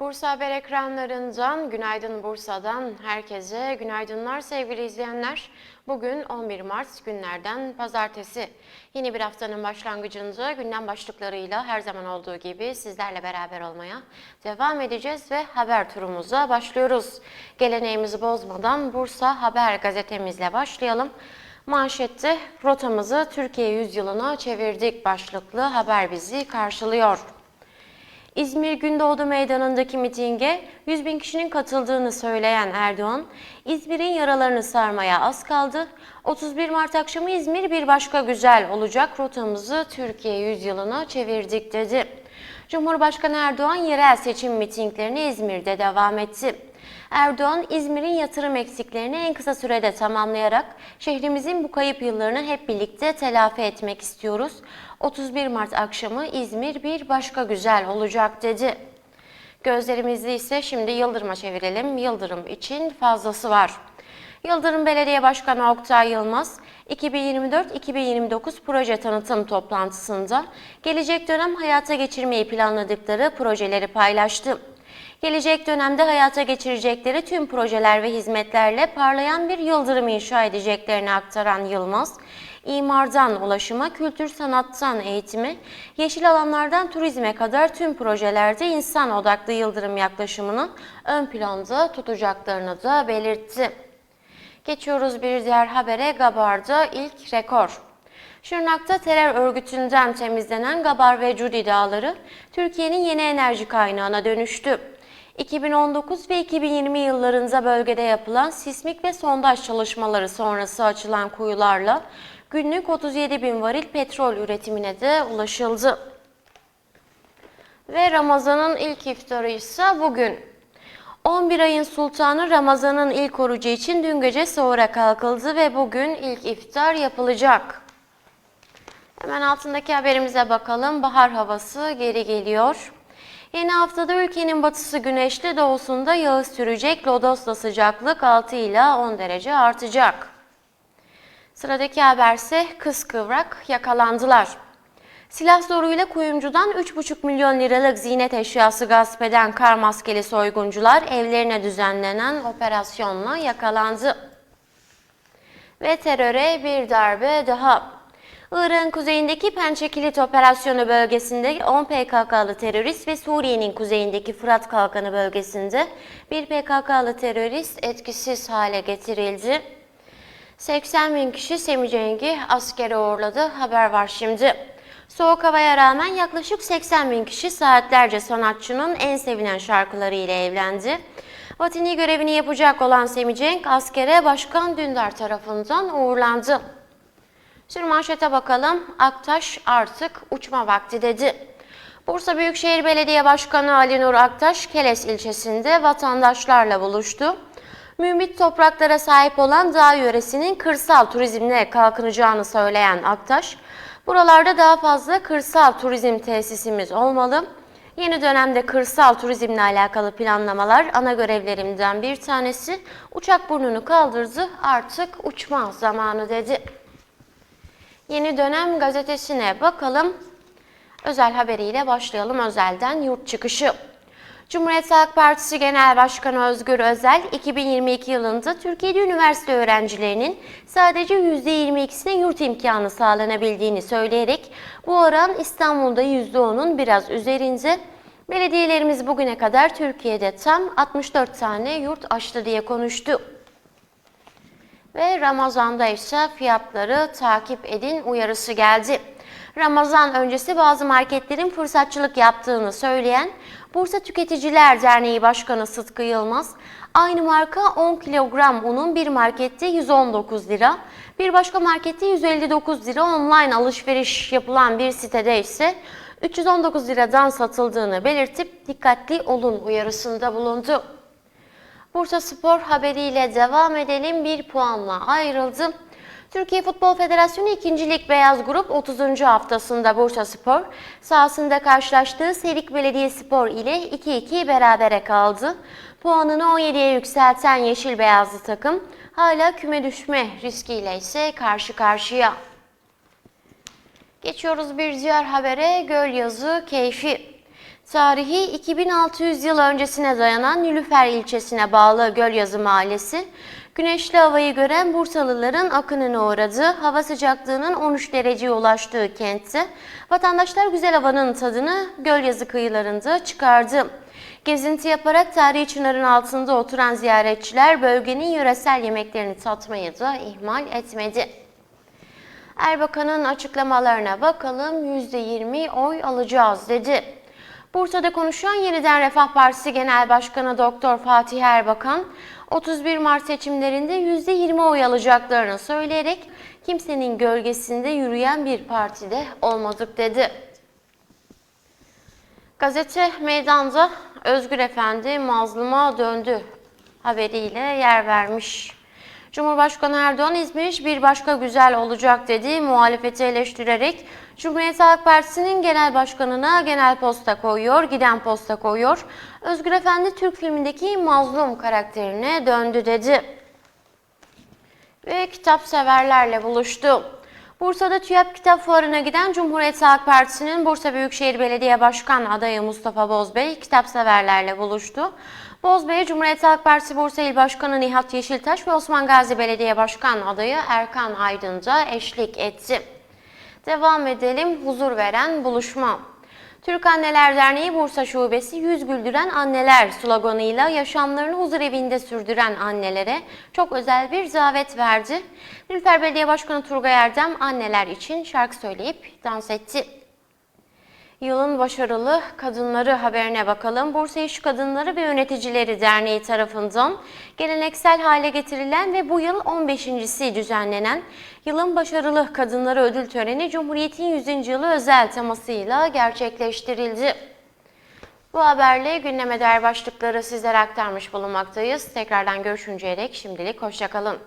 Bursa Haber ekranlarından, günaydın Bursa'dan herkese günaydınlar sevgili izleyenler. Bugün 11 Mart günlerden pazartesi. Yeni bir haftanın başlangıcında gündem başlıklarıyla her zaman olduğu gibi sizlerle beraber olmaya devam edeceğiz ve haber turumuza başlıyoruz. Geleneğimizi bozmadan Bursa Haber gazetemizle başlayalım. Manşette rotamızı Türkiye yüzyılına çevirdik başlıklı haber bizi karşılıyor. İzmir Gündoğdu Meydanı'ndaki mitinge 100 bin kişinin katıldığını söyleyen Erdoğan, İzmir'in yaralarını sarmaya az kaldı. 31 Mart akşamı İzmir bir başka güzel olacak rotamızı Türkiye yüzyılına çevirdik dedi. Cumhurbaşkanı Erdoğan yerel seçim mitinglerine İzmir'de devam etti. Erdoğan, İzmir'in yatırım eksiklerini en kısa sürede tamamlayarak şehrimizin bu kayıp yıllarını hep birlikte telafi etmek istiyoruz. 31 Mart akşamı İzmir bir başka güzel olacak dedi. Gözlerimizi ise şimdi Yıldırım'a çevirelim. Yıldırım için fazlası var. Yıldırım Belediye Başkanı Oktay Yılmaz, 2024-2029 proje tanıtım toplantısında gelecek dönem hayata geçirmeyi planladıkları projeleri paylaştı. Gelecek dönemde hayata geçirecekleri tüm projeler ve hizmetlerle parlayan bir yıldırım inşa edeceklerini aktaran Yılmaz, imardan ulaşıma, kültür sanattan eğitime, yeşil alanlardan turizme kadar tüm projelerde insan odaklı yıldırım yaklaşımını ön planda tutacaklarını da belirtti. Geçiyoruz bir diğer habere Gabar'da ilk rekor. Şırnak'ta terör örgütünden temizlenen Gabar ve Cudi dağları Türkiye'nin yeni enerji kaynağına dönüştü. 2019 ve 2020 yıllarında bölgede yapılan sismik ve sondaj çalışmaları sonrası açılan kuyularla günlük 37 bin varil petrol üretimine de ulaşıldı. Ve Ramazan'ın ilk iftarı ise bugün. 11 ayın sultanı Ramazan'ın ilk orucu için dün gece sahura kalkıldı ve bugün ilk iftar yapılacak. Hemen altındaki haberimize bakalım. Bahar havası geri geliyor. Yeni haftada ülkenin batısı güneşli, doğusunda yağış sürecek. Lodos'ta sıcaklık 6 ila 10 derece artacak. Sıradaki haberse kız kıvrak yakalandılar. Silah zoruyla kuyumcudan 3,5 milyon liralık ziynet eşyası gasp eden kar maskeli soyguncular evlerine düzenlenen operasyonla yakalandı. Ve teröre bir darbe daha. Irak'ın kuzeyindeki Pençe Kilit Operasyonu bölgesinde 10 PKK'lı terörist ve Suriye'nin kuzeyindeki Fırat Kalkanı bölgesinde bir PKK'lı terörist etkisiz hale getirildi. 80 bin kişi Semicengi askere uğurladı. Haber var şimdi. Soğuk havaya rağmen yaklaşık 80 bin kişi saatlerce sanatçının en sevilen şarkıları ile evlendi. Vatini görevini yapacak olan Semicenk askere Başkan Dündar tarafından uğurlandı. Şimdi manşete bakalım. Aktaş artık uçma vakti dedi. Bursa Büyükşehir Belediye Başkanı Ali Nur Aktaş, Keles ilçesinde vatandaşlarla buluştu. Mümbit topraklara sahip olan dağ yöresinin kırsal turizmle kalkınacağını söyleyen Aktaş, buralarda daha fazla kırsal turizm tesisimiz olmalı. Yeni dönemde kırsal turizmle alakalı planlamalar ana görevlerimden bir tanesi. Uçak burnunu kaldırdı, artık uçma zamanı dedi. Yeni Dönem gazetesine bakalım. Özel haberiyle başlayalım. Özelden yurt çıkışı. Cumhuriyet Halk Partisi Genel Başkanı Özgür Özel, 2022 yılında Türkiye'de üniversite öğrencilerinin sadece %22'sine yurt imkanı sağlanabildiğini söyleyerek bu oran İstanbul'da %10'un biraz üzerinde. Belediyelerimiz bugüne kadar Türkiye'de tam 64 tane yurt açtı diye konuştu. Ve Ramazan'da ise fiyatları takip edin uyarısı geldi. Ramazan öncesi bazı marketlerin fırsatçılık yaptığını söyleyen Bursa Tüketiciler Derneği Başkanı Sıtkı Yılmaz, aynı marka 10 kilogram unun bir markette 119 lira, bir başka markette 159 lira online alışveriş yapılan bir sitede ise 319 liradan satıldığını belirtip dikkatli olun uyarısında bulundu. Bursa Spor haberiyle devam edelim. Bir puanla ayrıldı. Türkiye Futbol Federasyonu 2. Lig Beyaz Grup 30. haftasında Bursa Spor sahasında karşılaştığı Serik Belediyespor ile 2-2 berabere kaldı. Puanını 17'ye yükselten Yeşil Beyazlı takım hala küme düşme riskiyle ise karşı karşıya. Geçiyoruz bir diğer habere Gölyazı keyfi. Tarihi 2600 yıl öncesine dayanan Nilüfer ilçesine bağlı Gölyazı Mahallesi, güneşli havayı gören Bursalıların akınına uğradığı, hava sıcaklığının 13 dereceye ulaştığı kentte vatandaşlar güzel havanın tadını Gölyazı kıyılarında çıkardı. Gezinti yaparak tarihi çınarın altında oturan ziyaretçiler bölgenin yöresel yemeklerini tatmayı da ihmal etmedi. Erbakan'ın açıklamalarına bakalım %20 oy alacağız dedi. Bursa'da konuşan Yeniden Refah Partisi Genel Başkanı Doktor Fatih Erbakan, 31 Mart seçimlerinde %20 oy alacaklarını söyleyerek kimsenin gölgesinde yürüyen bir partide olmadık dedi. Gazete meydanda Özgür Efendi mazluma döndü haberiyle yer vermiş. Cumhurbaşkanı Erdoğan İzmir bir başka güzel olacak dedi. Muhalefeti eleştirerek Cumhuriyet Halk Partisi'nin genel başkanına genel posta koyuyor, giden posta koyuyor. Özgür Efendi Türk filmindeki mazlum karakterine döndü dedi. Ve kitap severlerle buluştu. Bursa'da TÜYAP Kitap Fuarı'na giden Cumhuriyet Halk Partisi'nin Bursa Büyükşehir Belediye Başkan adayı Mustafa Bozbey kitapseverlerle buluştu. Bozbey, Cumhuriyet Halk Partisi Bursa İl Başkanı Nihat Yeşiltaş ve Osman Gazi Belediye Başkan adayı Erkan Aydın'da eşlik etti. Devam edelim huzur veren buluşma. Türk Anneler Derneği Bursa Şubesi Yüz Güldüren Anneler sloganıyla yaşamlarını huzur evinde sürdüren annelere çok özel bir davet verdi. Nilüfer Belediye Başkanı Turgay Erdem anneler için şarkı söyleyip dans etti. Yılın başarılı kadınları haberine bakalım. Bursa İş Kadınları ve Yöneticileri Derneği tarafından geleneksel hale getirilen ve bu yıl 15.si düzenlenen Yılın Başarılı Kadınları Ödül Töreni Cumhuriyet'in 100. yılı özel temasıyla gerçekleştirildi. Bu haberle gündeme dair başlıkları sizlere aktarmış bulunmaktayız. Tekrardan görüşünceye dek şimdilik hoşçakalın.